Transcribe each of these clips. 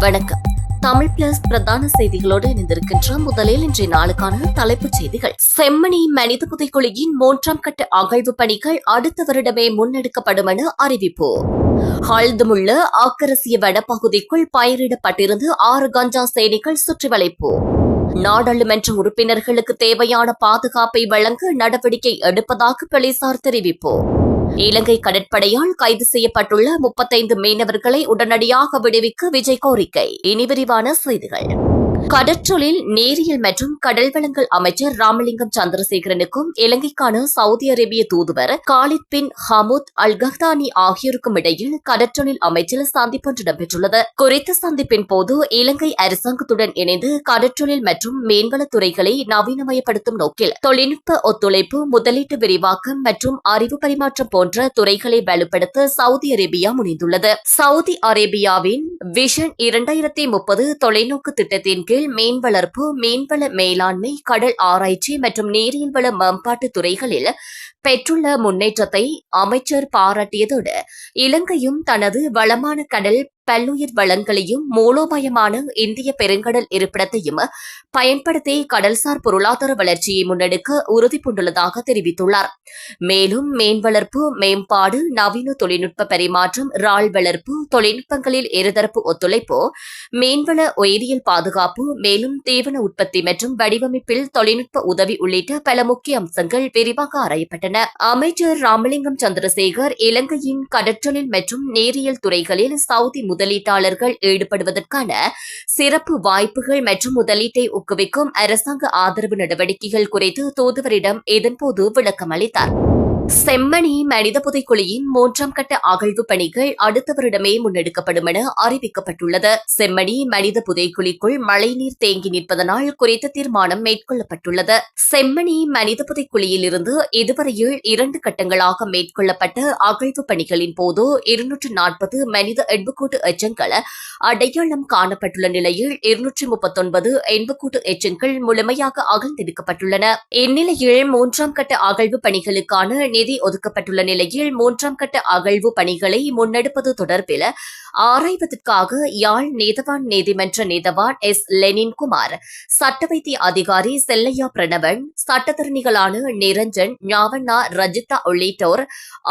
வணக்கம். தமிழ் பிளஸ் பிரதான செய்திகளோடு இணைந்திருக்கின்ற முதலில் இன்றைய நாளுக்கான தலைப்புச் செய்திகள். செம்மணி மனித புதைக்குழியின் மூன்றாம் கட்ட அகழ்வு பணிகள் அடுத்த வருடமே முன்னெடுக்கப்படும் என அறிவிப்பு. ஆழ்ந்துமுள்ள ஆக்கரசிய வனப்பகுதிக்குள் பயிரிடப்பட்டிருந்து ஆறு கஞ்சா சேனைகள் சுற்றி வளைப்பு நாடாளுமன்ற உறுப்பினர்களுக்கு தேவையான பாதுகாப்பை வழங்க நடவடிக்கை எடுப்பதாக போலீசார் தெரிவிப்பு. இலங்கை கடற்படையால் கைது செய்யப்பட்டுள்ள முப்பத்தைந்து மீனவர்களை உடனடியாக விடுவிக்க விஜய் கோரிக்கை. இனி விரிவான செய்திகள். கடற்றொழில் நேரியல் மற்றும் கடல் வளங்கள் அமைச்சர் ராமலிங்கம் சந்திரசேகரனுக்கும் இலங்கைக்கான சவுதி அரேபிய தூதுவர் காலித் பின் ஹமூத் அல் கஹ்தானி ஆகியோருக்கும் இடையில் கடற்றொழில் அமைச்சில் சந்திப்பொன்று இடம்பெற்றுள்ளது. குறித்த சந்திப்பின் போது இலங்கை அரசாங்கத்துடன் இணைந்து கடற்றொழில் மற்றும் மேம்பலத்துறைகளை துறைகளை நவீனமயப்படுத்தும் நோக்கில் தொழில்நுட்ப ஒத்துழைப்பு முதலீட்டு விரிவாக்கம் மற்றும் அறிவு பரிமாற்றம் போன்ற துறைகளை வலுப்படுத்த சவுதி அரேபியா முனைந்துள்ளது. சவுதி அரேபியாவின் விஷன் இரண்டாயிரத்தி முப்பது தொலைநோக்கு திட்டத்தின் கீழ் மீன் வளர்ப்பு மீன்வள மேலாண்மை கடல் ஆராய்ச்சி மற்றும் நீரியல் வள மேம்பாட்டு துறைகளில் பெற்றுள்ள முன்னேற்றத்தை அமைச்சர் பாராட்டியதோடு இலங்கையும் தனது வளமான கடல் பல்லுயிர் வளங்களையும் மூலோபாயமான இந்திய பெருங்கடல் இருப்பிடத்தையும் பயன்படுத்தி கடல்சார் பொருளாதார வளர்ச்சியை முன்னெடுக்க உறுதி பூண்டுள்ளதாக தெரிவித்துள்ளார். மேலும் மீன் வளர்ப்பு மேம்பாடு நவீன தொழில்நுட்ப பரிமாற்றம் இறால் வளர்ப்பு தொழில்நுட்பங்களில் இருதரப்பு ஒத்துழைப்பு மீன்வள உயிரியல் பாதுகாப்பு மேலும் தீவன உற்பத்தி மற்றும் வடிவமைப்பில் தொழில்நுட்ப உதவி உள்ளிட்ட பல முக்கிய அம்சங்கள் விரிவாக ஆராயப்பட்டன. அமைச்சர் ராமலிங்கம் சந்திரசேகர் இலங்கையின் கடற்றொழில் மற்றும் நேரியல் துறைகளில் சவுதி முதலீட்டாளர்கள் ஈடுபடுவதற்கான சிறப்பு வாய்ப்புகள் மற்றும் முதலீட்டை ஊக்குவிக்கும் அரசாங்க ஆதரவு நடவடிக்கைகள் குறித்து தூதுவரிடம் இதன்போது விளக்கம் அளித்தாா் செம்மணி மனித புதைக்குழியின் மூன்றாம் கட்ட அகழ்வு பணிகள் அடுத்த வருடமே முன்னெடுக்கப்படும் என அறிவிக்கப்பட்டுள்ளது. செம்மணி மனித புதைக்குழிக்குள் மழைநீர் தேங்கி நிற்பதனால் குறித்த தீர்மானம் மேற்கொள்ளப்பட்டுள்ளது. செம்மணி மனித புதைக்குழியில் இருந்து இதுவரையில் இரண்டு கட்டங்களாக மேற்கொள்ளப்பட்ட அகழ்வு பணிகளின் போது இருநூற்று நாற்பது மனித எண்புக்கூட்டு எச்சங்கள் அடையாளம் காணப்பட்டுள்ள நிலையில் இருநூற்றி முப்பத்தொன்பது எண்புக்கூட்டு எச்சங்கள் முழுமையாக அகழ்ந்தெடுக்கப்பட்டுள்ளன. இந்நிலையில் மூன்றாம் கட்ட அகழ்வு பணிகளுக்கான நிதி ஒதுக்கப்பட்டுள்ள நிலையில் மூன்றாம் கட்ட அகழ்வு பணிகளை முன்னெடுப்பது தொடர்பில் ஆராய்வதற்காக யாழ் நீதவான் நீதிமன்ற நீதவான் எஸ். லெனின்குமார் சட்ட வைத்திய அதிகாரி செல்லையா பிரணவன் சட்டத்தரணிகளான நிரஞ்சன் ஞாவண்ணா ரஜிதா உள்ளிட்டோர்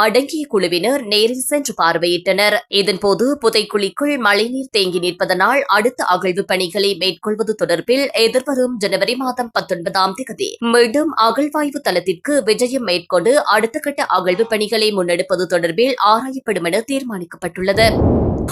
அடங்கிய குழுவினர் நேரில் சென்று பார்வையிட்டனர். இதன்போது புதைக்குழிக்குள் மழைநீர் தேங்கி நிற்பதனால் அடுத்த அகழ்வு பணிகளை மேற்கொள்வது தொடர்பில் எதிர்வரும் ஜனவரி மாதம் பத்தொன்பதாம் தேதி மீண்டும் அகழ்வாய்வு தளத்திற்கு விஜயம் மேற்கொண்டு அடுத்த கட்ட அகழ்வு பணிகளை முன்னெடுப்பது தொடர்பில் ஆராயப்படும் என தீர்மானிக்கப்பட்டுள்ளது.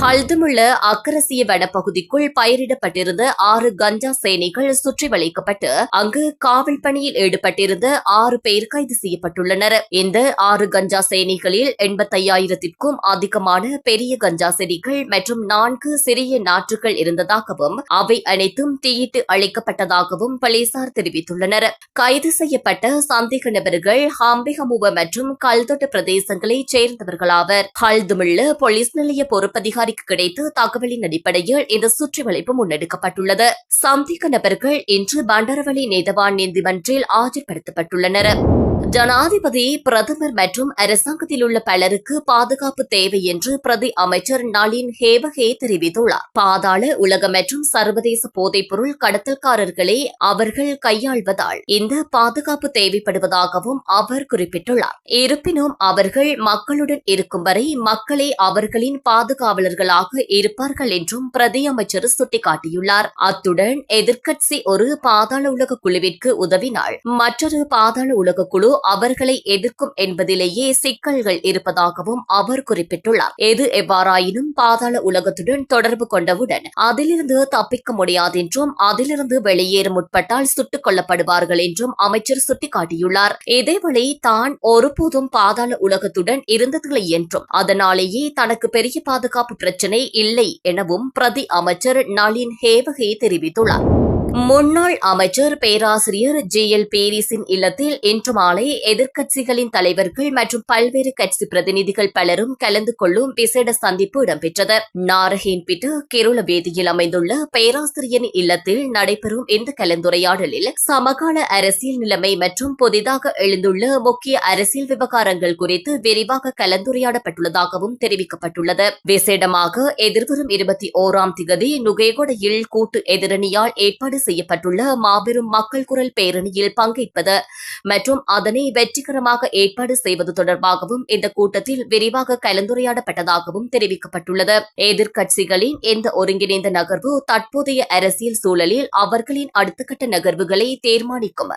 ஹல்துமுள்ள அக்கரசிய வனப்பகுதிக்குள் பயிரிடப்பட்டிருந்த ஆறு கஞ்சா சேனைகள் சுற்றி வளைக்கப்பட்டு அங்கு காவல் பணியில் ஈடுபட்டிருந்த ஆறு பேர் கைது செய்யப்பட்டுள்ளனர். இந்த ஆறு கஞ்சா சேனைகளில் எண்பத்தையாயிரத்திற்கும் அதிகமான பெரிய கஞ்சா செடிகள் மற்றும் நான்கு சிறிய நாற்றுகள் இருந்ததாகவும் அவை அனைத்தும் தீயிட்டு அழைக்கப்பட்டதாகவும் போலீசார் தெரிவித்துள்ளனர். கைது செய்யப்பட்ட சந்தேக நபர்கள் ஹாம்பிகமுவ மற்றும் கல்தொட்டு பிரதேசங்களைச் சேர்ந்தவர்களாவர். ஹல்துமுள்ள போலீஸ் நிலைய பொறுப்பதிகாரிக்கு கிடைத்த தகவலின் அடிப்படையில் இந்த சுற்றிவளைப்பு முன்னெடுக்கப்பட்டுள்ளது. சந்தேக நபர்கள் இன்று பண்டரவளி நீதவான் நீதிமன்றில் ஆஜர்படுத்தப்பட்டுள்ளனர். ஜனாதிபதி பிரதமர் மற்றும் அரசாங்கத்தில் உள்ள பலருக்கு பாதுகாப்பு தேவை என்று பிரதி அமைச்சர் நளின் ஹேவகே தெரிவித்துள்ளார். பாதாள உலக மற்றும் சர்வதேச போதைப்பொருள் கடத்தல்காரர்களை அவர்கள் கையாள்வதால் இந்த பாதுகாப்பு தேவைப்படுவதாகவும் அவர் குறிப்பிட்டுள்ளார். இருப்பினும் அவர்கள் மக்களுடன் இருக்கும் வரை மக்களே அவர்களின் பாதுகாவலர்களாக இருப்பார்கள் என்றும் பிரதி அமைச்சர் சுட்டிக்காட்டியுள்ளார். அத்துடன் எதிர்க்கட்சி ஒரு பாதாள உலக குழுவிற்கு உதவினால் மற்றொரு பாதாள உலக குழு அவர்களை எதிர்க்கும் என்பதிலேயே சிக்கல்கள் இருப்பதாகவும் அவர் குறிப்பிட்டுள்ளார். எது எவ்வாறாயினும் பாதாள உலகத்துடன் தொடர்பு கொண்டவுடன் அதிலிருந்து தப்பிக்க முடியாதென்றும் அதிலிருந்து வெளியேற முற்பட்டால் சுட்டுக் கொல்லப்படுவார்கள் என்றும் அமைச்சர் சுட்டிக்காட்டியுள்ளார். இதேவேளை தான் ஒருபோதும் பாதாள உலகத்துடன் இருந்ததில்லை என்றும் அதனாலேயே தனக்கு பெரிய பாதுகாப்பு பிரச்சினை இல்லை எனவும் பிரதி அமைச்சர் நளின் ஹேவகே தெரிவித்துள்ளார். முன்னாள் அமைச்சர் பேராசிரியர் ஜி. எல். பேரிஸின் இல்லத்தில் இன்று மாலை எதிர்க்கட்சிகளின் தலைவர்கள் மற்றும் பல்வேறு கட்சி பிரதிநிதிகள் பலரும் கலந்து கொள்ளும் விசேட சந்திப்பு இடம்பெற்றது. நாரஹேன்பிட்டு கேரள வேதியில் அமைந்துள்ள பேராசிரியரின் இல்லத்தில் நடைபெறும் இந்த கலந்துரையாடலில் சமகால அரசியல் நிலைமை மற்றும் புதிதாக எழுந்துள்ள முக்கிய அரசியல் விவகாரங்கள் குறித்து விரிவாக கலந்துரையாடப்பட்டுள்ளதாகவும் தெரிவிக்கப்பட்டுள்ளது. விசேடமாக எதிர்வரும் இருபத்தி ஓராம் திகதி நுகேகொடையில் கூட்டு எதிரணியால் ஏற்பாடு செய்யப்பட்டுள்ள மாபெரும் மக்கள் குரல் பேரணியில் பங்கேற்பது மற்றும் அதனை வெற்றிகரமாக ஏற்பாடு செய்வது தொடர்பாகவும் இந்த கூட்டத்தில் விரிவாக கலந்துரையாடப்பட்டதாகவும் தெரிவிக்கப்பட்டுள்ளது. எதிர்க்கட்சிகளின் இந்த ஒருங்கிணைந்த நகர்வு தற்போதைய அரசியல் சூழலில் அவர்களின் அடுத்த கட்ட நகர்வுகளை தீர்மானிக்கும்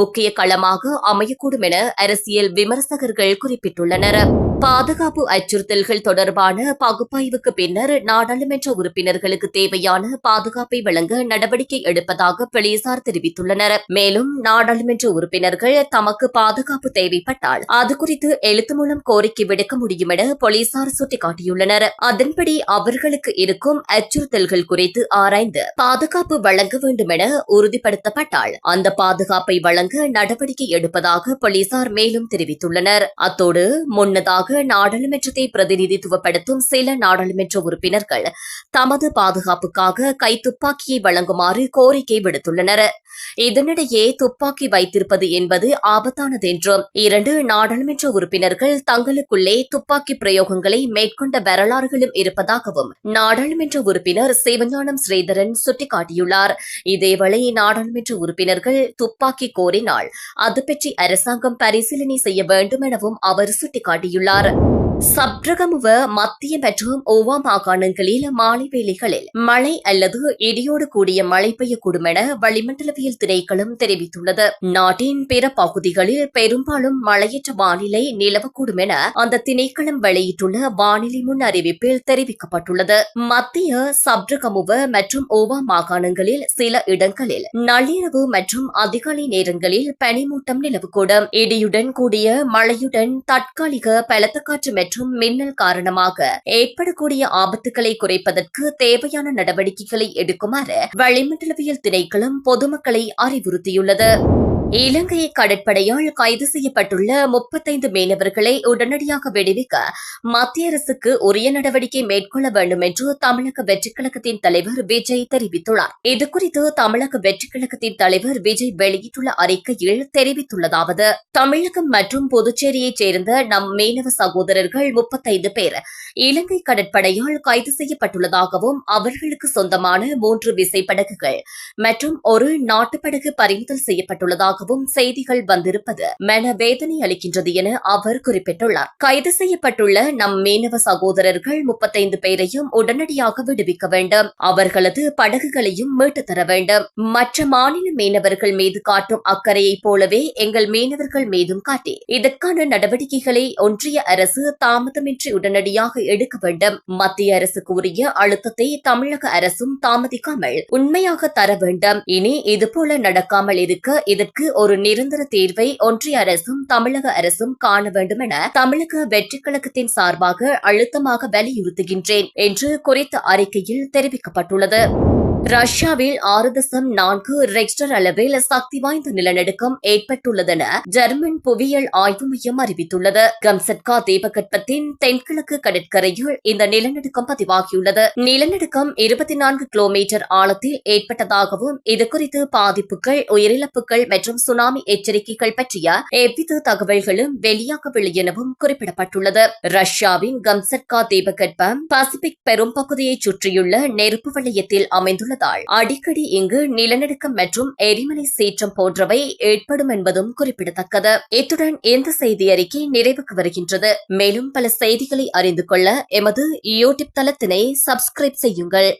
முக்கிய களமாக அமையக்கூடும் என அரசியல் விமர்சகர்கள் குறிப்பிட்டுள்ளனர். பாதுகாப்பு அச்சுறுத்தல்கள் தொடர்பான பகுப்பாய்வுக்கு பின்னர் நாடாளுமன்ற உறுப்பினர்களுக்கு தேவையான பாதுகாப்பை வழங்க நடவடிக்கை எடுப்பதாக போலீசார் தெரிவித்துள்ளனர். மேலும் நாடாளுமன்ற உறுப்பினர்கள் தமக்கு பாதுகாப்பு தேவைப்பட்டால் அது குறித்து எழுத்து மூலம் கோரிக்கை விடுக்க முடியும் என போலீசார் சுட்டிக்காட்டியுள்ளனர். அதன்படி அவர்களுக்கு இருக்கும் அச்சுறுத்தல்கள் குறித்து ஆராய்ந்து பாதுகாப்பு வழங்க வேண்டும் என உறுதிப்படுத்தப்பட்டால் அந்த பாதுகாப்பை வழங்க நடவடிக்கை எடுப்பதாக போலீசார் மேலும் தெரிவித்துள்ளனர். அத்தோடு முன்னதாக நாடாளுமன்றத்தை பிரதிநிதித்துவப்படுத்தும் சில நாடாளுமன்ற உறுப்பினர்கள் தமது பாதுகாப்புக்காக கைத்துப்பாக்கியை வழங்குமாறு கோரிக்கை விடுத்துள்ளனர். இதனிடையே துப்பாக்கி வைத்திருப்பது என்பது ஆபத்தானது என்றும் இரண்டு நாடாளுமன்ற உறுப்பினர்கள் தங்களுக்குள்ளே துப்பாக்கி பிரயோகங்களை மேற்கொண்ட வரலாறுகளும் இருப்பதாகவும் நாடாளுமன்ற உறுப்பினர் சிவஞானம் ஸ்ரீதரன் சுட்டிக்காட்டியுள்ளார். இதேவேளை நாடாளுமன்ற உறுப்பினர்கள் துப்பாக்கி கோரினால் அது பற்றி அரசாங்கம் பரிசீலனை செய்ய வேண்டும் எனவும் அவர் சுட்டிக்காட்டியுள்ளார். சப்ரகமுவ மத்திய மற்றும் ஓவா மாகாணங்களில் மாலை வேளைகளில் மழை அல்லது இடியோடு கூடிய மழை பெய்யக்கூடும் என வளிமண்டலவியல் திணைக்களம் தெரிவித்துள்ளது. நாட்டின் பிற பகுதிகளில் பெரும்பாலும் மழையற்ற வானிலை நிலவக்கூடும் என அந்த திணைக்களம் வெளியிட்டுள்ள வானிலை முன் அறிவிப்பில் தெரிவிக்கப்பட்டுள்ளது. மத்திய சப்ரகமுவ மற்றும் ஓவா மாகாணங்களில் சில இடங்களில் நள்ளிரவு மற்றும் அதிகாலை நேரங்களில் பனிமூட்டம் நிலவக்கூடும். இடியுடன் கூடிய மழையுடன் தற்காலிக பலத்த காற்று மற்றும் மின்னல் காரணமாக ஏற்படக்கூடிய ஆபத்துக்களை குறைப்பதற்கு தேவையான நடவடிக்கைகளை எடுக்குமாறு வளிமண்டலவியல் திணைக்களம் பொதுமக்களை அறிவுறுத்தியுள்ளது. இலங்கை கடற்படையால் கைது செய்யப்பட்டுள்ள முப்பத்தைந்து மீனவர்களை உடனடியாக விடுவிக்க மத்திய அரசுக்கு உரிய நடவடிக்கை மேற்கொள்ள வேண்டும் என்று தமிழக வெற்றிக் கழகத்தின் தலைவர் விஜய் தெரிவித்துள்ளார். இதுகுறித்து தமிழக வெற்றிக் கழகத்தின் தலைவர் விஜய் வெளியிட்டுள்ள அறிக்கையில் தெரிவித்துள்ளதாவது தமிழகம் மற்றும் புதுச்சேரியைச் சேர்ந்த நம் மீனவ சகோதரர்கள் முப்பத்தைந்து பேர் இலங்கை கடற்படையால் கைது செய்யப்பட்டுள்ளதாகவும் அவர்களுக்கு சொந்தமான மூன்று விசைப்படகுகள் மற்றும் ஒரு நாட்டுப்படகு பறிமுதல் தொடர்பாகவும் செய்திகள் வந்திருப்பது மன வேதனை அளிக்கின்றது என அவர் குறிப்பிட்டுள்ளார். கைது செய்யப்பட்டுள்ள நம் மீனவ சகோதரர்கள் முப்பத்தைந்து பேரையும் உடனடியாக விடுவிக்க வேண்டும். அவர்களது படகுகளையும் மீட்டு தர வேண்டும். மற்ற மாநில மீனவர்கள் மீது காட்டும் அக்கறையைப் போலவே எங்கள் மீனவர்கள் மீதும் காட்டி இதற்கான நடவடிக்கைகளை ஒன்றிய அரசு தாமதமின்றி உடனடியாக எடுக்க வேண்டும். மத்திய அரசுக்கு உரிய அழுத்தத்தை தமிழக அரசும் தாமதிக்காமல் உண்மையாக தர வேண்டும். இனி இதுபோல நடக்காமல் இருக்க இதற்கு ஒரு நிரந்தர தீர்வை ஒன்றிய அரசும் தமிழக அரசும் காண வேண்டும் என தமிழக வெற்றி கழகத்தின் சார்பாக அழுத்தமாக வலியுறுத்துகின்றேன் என்று குறித்த அறிக்கையில் தெரிவிக்கப்பட்டுள்ளது. ரஷ்யாவில் ஆறு தசம் நான்கு ரெக்டர் அளவில் சக்தி வாய்ந்த நிலநடுக்கம் ஏற்பட்டுள்ளதென ஜெர்மன் புவியியல் ஆய்வு மையம் அறிவித்துள்ளது. கம்சட்கா தீபகற்பத்தின் தென்கிழக்கு கடற்கரையில் இந்த நிலநடுக்கம் பதிவாகியுள்ளது. நிலநடுக்கம் இருபத்தி நான்கு கிலோமீட்டர் ஆழத்தில் ஏற்பட்டதாகவும் இதுகுறித்து பாதிப்புகள் உயிரிழப்புகள் மற்றும் சுனாமி எச்சரிக்கைகள் பற்றிய எவ்வித தகவல்களும் வெளியாகவில்லை எனவும் குறிப்பிடப்பட்டுள்ளது. ரஷ்யாவின் கம்சட்கா தீபகற்பம் பசிபிக் பெரும்பகுதியைச் சுற்றியுள்ள நெருப்பு வளையத்தில் அமைந்துள்ள அமைந்துள்ளதால் அடிக்கடி இங்கு நிலநடுக்கம் மற்றும் எரிமலை சீற்றம் போன்றவை ஏற்படும் என்பதும் குறிப்பிடத்தக்கது. இத்துடன் இந்த செய்தி அறிக்கை நிறைவுக்கு வருகின்றது. மேலும் பல செய்திகளை அறிந்து கொள்ள எமது யூடியூப் தளத்தினை சப்ஸ்கிரைப் செய்யுங்கள்.